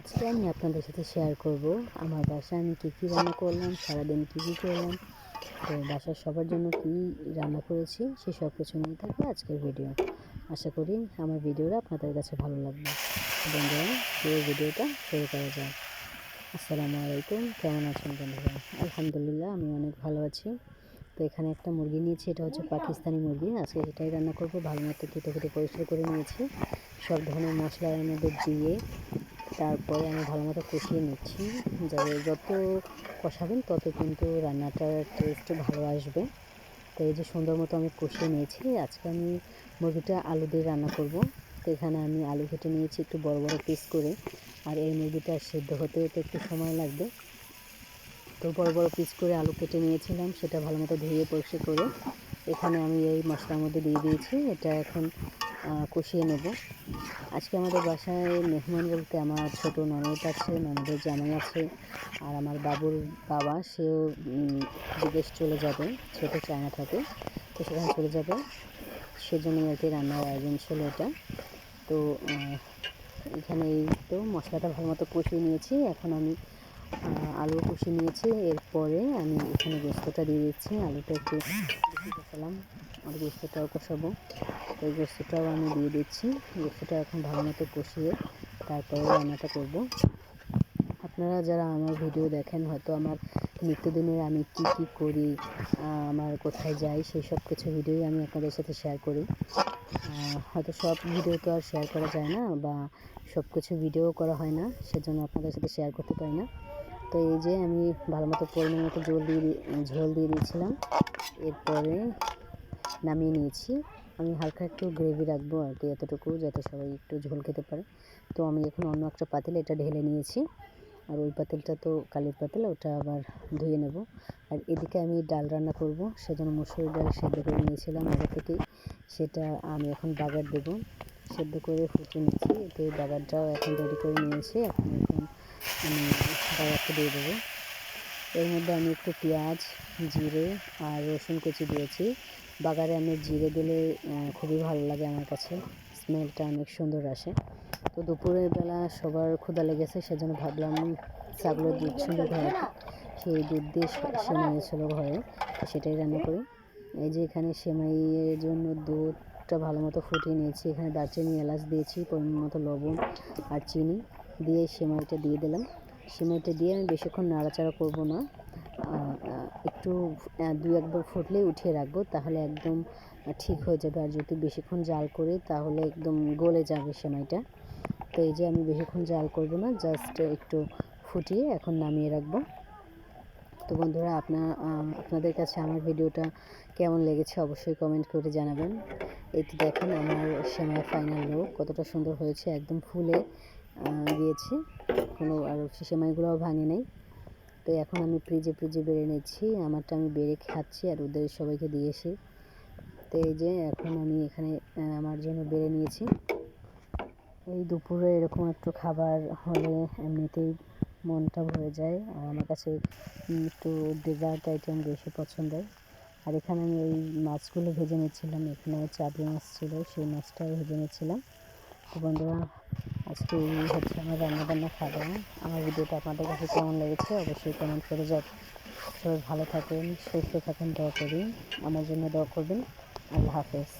আজকে আমি আপনাদের সাথে শেয়ার করব আমার বাসায় আমি কী কী রান্না করলাম, সারাদিন কী কী করলাম, তো বাসার সবার জন্য কী রান্না করেছি সে সব কিছু নিয়ে থাকবে আজকের ভিডিও আশা করি আমার ভিডিওটা আপনাদের কাছে ভালো লাগবে। বন্ধুরা, পুরো ভিডিওটা শুরু করা যায় আসসালামু আলাইকুম, কেমন আছেন বন্ধুরা? আলহামদুলিল্লাহ, আমি অনেক ভালো আছি। তো এখানে একটা মুরগি নিয়েছি, এটা হচ্ছে পাকিস্তানি মুরগি। আজকে এটাই রান্না করব। ভালো মতো কেটে কেটে পরিষ্কার করে নিয়েছি। সব ধরনের মশলা এর মধ্যে দিয়ে তারপরে আমি ভালো মতো কষিয়ে নিচ্ছি। যাতে যত কষাবেন তত কিন্তু রান্নাটার টেস্ট ভালো আসবে। তো এই যে সুন্দর মতো আমি কষিয়ে নিয়েছি, আজকে আমি মুরগিটা আলু দিয়ে রান্না করব। তো এখানে আমি আলু কেটে নিয়েছি একটু বড় বড় পিস করে। আর এই মুরগিটা সেদ্ধ হতে তো একটু সময় লাগবে। তো বড় বড় পিস করে আলু কেটে নিয়েছিলাম, সেটা ভালো মতো ধুয়ে পরিষ্কার করে। এখানে আমি এই মশলার মধ্যে দিয়ে দিয়েছি। এটা এখন কষিয়ে নেব। আজকে আমাদের বাসায় মেহমান বলতে আমার ছোট ননদ আছে, ননদের জামাই আছে, আর আমার বাবুর বাবা, সেও বিদেশ চলে যাবে, ছোটো চায়না থাকে, তো সেখানে চলে যাবে। সেজন্যই আর কি রান্নার আয়োজন ছিল এটা। তো এখানে এই তো মশলাটা ভালো মতো কষিয়ে নিয়েছি। এখন আমি আলু কষিয়ে নিয়েছি। এরপরে আমি এখানে গোস্তটা দিয়ে দিচ্ছি। আলুটা একটু কষালাম, আর গোস্তটাও কষাবো। ওই গোস্তটাও আমি দিয়ে দিচ্ছি। গোস্তটা এখন ভালো মতো কষিয়ে তারপরে রান্নাটা করব। আপনারা যারা আমার ভিডিও দেখেন, হয়তো আমার নিত্যদিনের আমি কি কি করি আমার কোথায় যাই, সেই সব কিছু ভিডিওই আমি আপনাদের সাথে শেয়ার করি। হয়তো সব ভিডিও তো আর শেয়ার করা যায় না বা সব কিছু ভিডিও করা হয় না, সেজন্য আপনাদের সাথে শেয়ার করতে পারি না। তো এই যে আমি ভালো মতো পরিমাণ মতো জল দিয়ে ঝোল দিয়ে দিয়েছিলাম। এরপরে নামিয়ে নিয়েছি। আমি হালকা একটু গ্রেভি রাখব আর কি এতটুকু, যাতে সবাই একটু ঝোল খেতে পারে। তো আমি এখন অন্য একটা পাতিল এটা ঢেলে নিয়েছি। আর ওই পাতিলটা তো কালির পাতিল, ওটা আবার ধুয়ে নেব। আর এদিকে আমি ডাল রান্না করব। সেজন্য মুসুরি ডাল সেদ্ধ করে নিয়েছিলাম আগে থেকেই। সেটা আমি এখন বাগার দেব। সেদ্ধ করে ফুটে নিচ্ছি। তো এই বাগারটাও এখন রেডি করে নিয়েছি। এখন এখন আমি বাগারটা দিয়ে দেবো। এর মধ্যে আমি একটু পেঁয়াজ, জিরে আর রসুন কুচি দিয়েছি। বাগারে আমি জিরে দিলে খুবই ভালো লাগে আমার কাছে। স্মেলটা অনেক সুন্দর আসে। তো দুপুরের বেলা সবার ক্ষুদা লেগেছে, সেজন্য ভাবলাম ছাগলের দুধ ছিল ঘরে। সেই দুধ দিয়ে সেমাই ছিল ঘরে সেটাই রান্না করি। এই যে এখানে সেমাইয়ের জন্য দুধটা ভালো মতো ফুটিয়ে নিয়েছি। এখানে দারচিনি, এলাচ দিয়েছি, পরিমাণ মতো লবণ আর চিনি দিয়ে সেমাইটা দিয়ে দিলাম। সেমাইটা দিয়ে আমি বেশিক্ষণ নাড়াচাড়া করব না। একটু দু একবার ফুটলেই উঠিয়ে রাখব, তাহলে একদম ঠিক হয়ে যাবে। আর যদি বেশিক্ষণ জাল করি, তাহলে একদম গলে যাবে সেমাইটা। তো এই যে আমি বেশিক্ষণ জাল করব না জাস্ট একটু ফুটিয়ে এখন নামিয়ে রাখব। তো বন্ধুরা, আপনার আপনাদের কাছে আমার ভিডিওটা কেমন লেগেছে অবশ্যই কমেন্ট করে জানাবেন। তো দেখেন, আমার সেমাই ফাইনাল লোক কতটা সুন্দর হয়েছে, একদম ফুলে গিয়েছে। কোনো আর সেমাইগুলোও ভাঙে নেই। তো এখন আমি ফ্রিজে ফ্রিজে বেড়ে নিচ্ছি। আমারটা আমি বেড়ে খাচ্ছি আর ওদের সবাইকে দিয়েছি তো এই যে এখন আমি এখানে আমার জন্য বেড়ে নিয়েছি। এই দুপুরে এরকম একটু খাবার হলে এমনিতেই মনটা ভরে যায়। আর আমার কাছে একটু ডেজার্ট আইটেম বেশি পছন্দের। আর এখানে আমি এই মাছগুলো ভেজে নিচ্ছিলাম। এখানে চাবি মাছ ছিল, সেই মাছটাও ভেজে নিচ্ছিলাম। বন্ধুরা, আজকে হচ্ছে আমার রান্নাবান্না খাব। আমার ভিডিওটা আপনাদের কাছে কেমন লেগেছে অবশ্যই কমেন্ট করে যাব সবাই ভালো থাকেন, সুস্থ থাকেন, দোয়া করি। আমার জন্য দোয়া করবেন। আল্লাহ হাফেজ।